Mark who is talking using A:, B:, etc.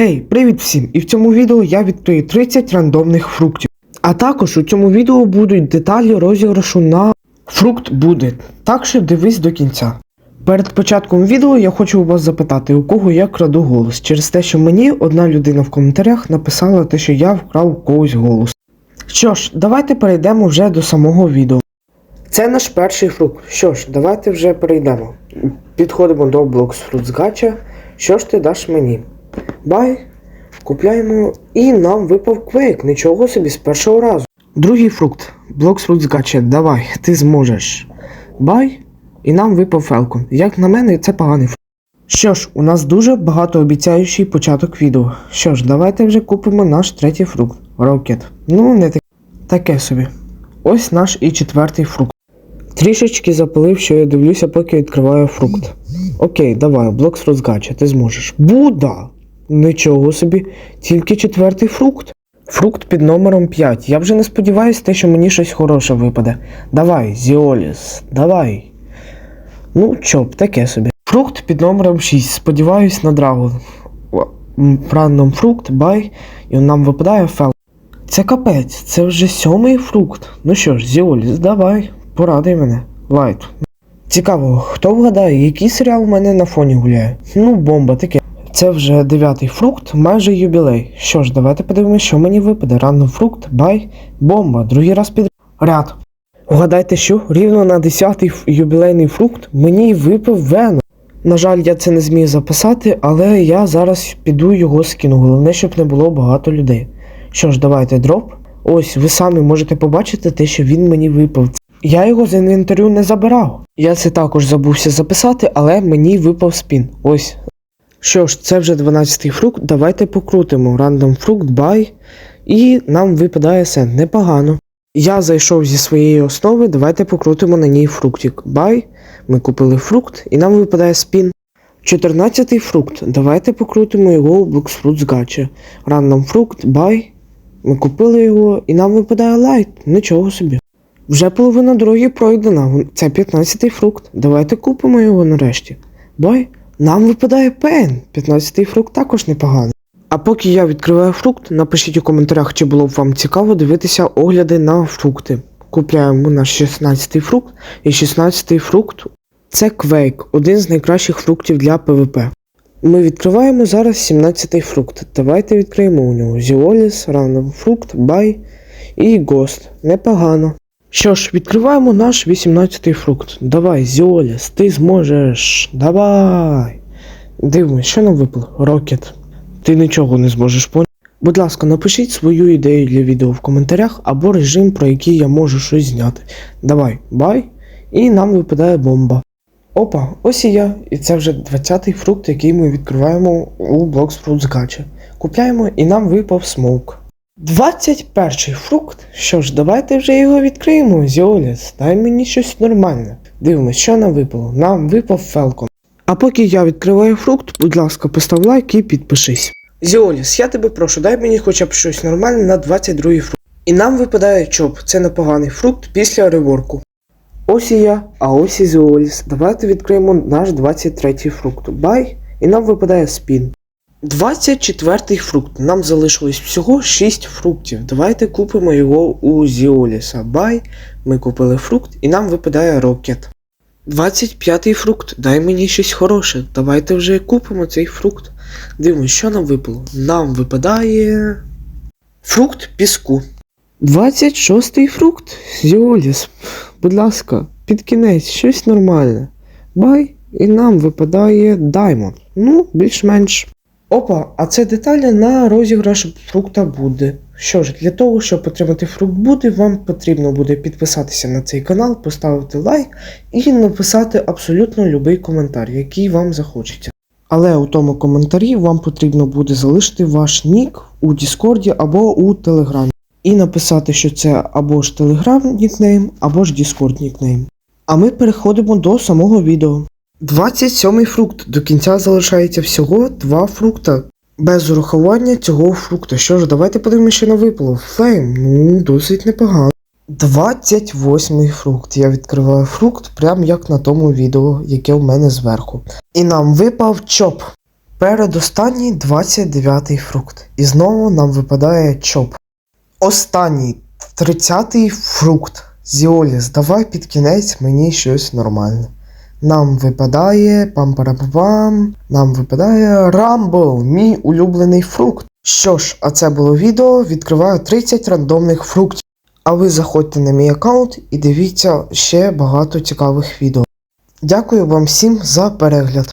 A: Гей, привіт всім! І в цьому відео я відкрию 30 рандомних фруктів. А також у цьому відео будуть деталі розіграшу на фрукт буде. Так що дивись до кінця. Перед початком відео я хочу у вас запитати, у кого я краду голос, через те, що мені одна людина в коментарях написала те, що я вкрав у когось голос. Що ж, давайте перейдемо вже до самого відео. Це наш перший фрукт. Що ж, давайте вже перейдемо. Підходимо до Fruits Gacha. Що ж ти даш мені? Бай. Купляємо. І нам випав квейк. Нічого собі з першого разу. Другий фрукт. Blocks Fruits Gacha. Давай, ти зможеш. Бай. І нам випав Фелкон. Як на мене, це поганий фрукт. Що ж, у нас дуже багатообіцяючий початок відео. Що ж, давайте вже купимо наш третій фрукт. Рокет. Ну, не таке. Таке собі. Ось наш і четвертий фрукт. Трішечки запалив, що я дивлюся, поки відкриваю фрукт. Окей, давай, блок з розгача, ти зможеш. Буда! Нічого собі, тільки четвертий фрукт. Фрукт під номером 5. Я вже не сподіваюся, те, що мені щось хороше випаде. Давай, Зіоліс, давай. Ну, чоп, таке собі. Фрукт під номером 6. Сподіваюсь на драгон. Рандом фрукт, бай, і нам випадає фел. Це капець, це вже сьомий фрукт. Ну що ж, Зіоліс, давай, порадуй мене. Лайт. Цікаво, хто вгадає, який серіал у мене на фоні гуляє? Ну, бомба таке. Це вже дев'ятий фрукт, майже юбілей. Що ж, давайте подивимося, що мені випаде. Рандом фрукт, бай, бомба, другий раз під ряд. Вгадайте, що рівно на десятий ф- юбілейний фрукт мені випав Веном. На жаль, я це не зміг записати, але я зараз піду його скину. Головне, щоб не було багато людей. Що ж, давайте дроп. Ось, ви самі можете побачити те, що він мені випав. Я його з інвентарю не забирав. Я це також забувся записати, але мені випав спін. Ось. Що ж, це вже 12-й фрукт. Давайте покрутимо. Рандом фрукт, бай. І нам випадає сен. Непогано. Я зайшов зі своєї основи, давайте покрутимо на ній фруктик. Бай. Ми купили фрукт, і нам випадає спін. 14-й фрукт. Давайте покрутимо його у Blocks Fruits Gacha. Рандом фрукт, бай. Ми купили його, і нам випадає лайт. Нічого собі. Вже половина дороги пройдена. Це 15-й фрукт. Давайте купимо його нарешті. Бай, нам випадає пен. 15-й фрукт також непоганий. А поки я відкриваю фрукт, напишіть у коментарях, чи було б вам цікаво дивитися огляди на фрукти. Купляємо наш 16-й фрукт, і 16-й фрукт це квейк, один з найкращих фруктів для ПВП. Ми відкриваємо зараз 17-й фрукт. Давайте відкриємо у нього Зіоліс, рандом фрукт, бай і гост. Непогано. Що ж, відкриваємо наш 18-й фрукт. Давай, Зіоліс, ти зможеш. Давай. Дивимось, що нам випало? Рокет. Ти нічого не зможеш поняти. Будь ласка, напишіть свою ідею для відео в коментарях або режим, про який я можу щось зняти. Давай, бай, і нам випадає бомба. Опа, ось і я. І це вже 20-й фрукт, який ми відкриваємо у Fruits Gacha. Купляємо і нам випав смоук. 21 фрукт. Що ж, давайте вже його відкриємо, Зіоліс. Дай мені щось нормальне. Дивимось, що нам випало. Нам випав Фелкон. А поки я відкриваю фрукт, будь ласка, постав лайк і підпишись. Зіоліс, я тебе прошу, дай мені хоча б щось нормальне на 22 фрукт. І нам випадає чоп, це непоганий фрукт після реворку. Ось і я, а ось і Зіоліс. Давайте відкриємо наш 23 фрукт. Бай, і нам випадає спін. 24 фрукт. Нам залишилось всього 6 фруктів. Давайте купимо його у Зіоліса. Бай. Ми купили фрукт, і нам випадає рокет. 25 фрукт. Дай мені щось хороше. Давайте вже купимо цей фрукт. Дивимось, що нам випало. Нам випадає. Фрукт піску. 26 фрукт. Зіоліс. Будь ласка, під кінець щось нормальне. Бай, і нам випадає Даймонд. Ну, більш-менш. Опа, а це деталі на розіграш фрукта буде. Що ж, для того, щоб отримати фрукт буде, вам потрібно буде підписатися на цей канал, поставити лайк і написати абсолютно будь-який коментар, який вам захочеться. Але у тому коментарі вам потрібно буде залишити ваш нік у Діскорді або у Телеграмі. І написати, що це або ж Telegram нікнейм, або ж Discord нікнейм. А ми переходимо до самого відео. 27 фрукт. До кінця залишається всього два фрукта. Без урахування цього фрукта. Що ж, давайте подивимося, що на випало. Флейм, ну, досить непогано. 28 фрукт. Я відкриваю фрукт, прям як на тому відео, яке у мене зверху. І нам випав чоп. Передостанній 29 фрукт. І знову нам випадає чоп. Останній 30-й фрукт. Зіоліс, давай під кінець мені щось нормальне. Нам випадає пам пам Нам випадає Рамбл, мій улюблений фрукт. Що ж, а це було відео. Відкриваю 30 рандомних фруктів. А ви заходьте на мій аккаунт і дивіться ще багато цікавих відео. Дякую вам всім за перегляд.